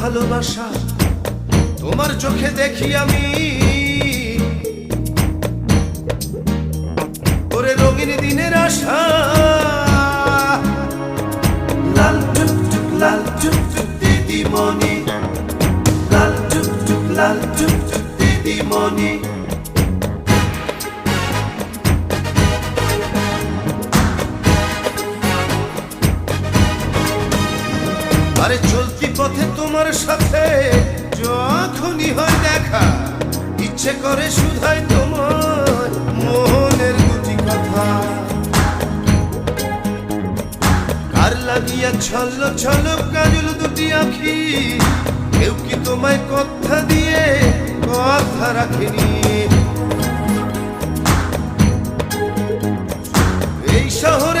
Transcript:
ভালোবাসা, তোমার চোখে দেখি আমি। ওরে রঙিন দিনের আশা, লাল টুকটুক লাল টুকটুক দিদিমণি, লাল টুকটুক লাল টুকটুক দিদিমণি। আরে চলতি পথে তোমার সাথে যখনই হয় দেখা, ইচ্ছে করে শুধাই তোমার মোহনের দুটি কথা। কার লাগিয়া ছল্ল ছল কাজল দুটি আখি, কেউ কি তোমায় কথা দিয়ে কথা রাখেনি? এই শহরে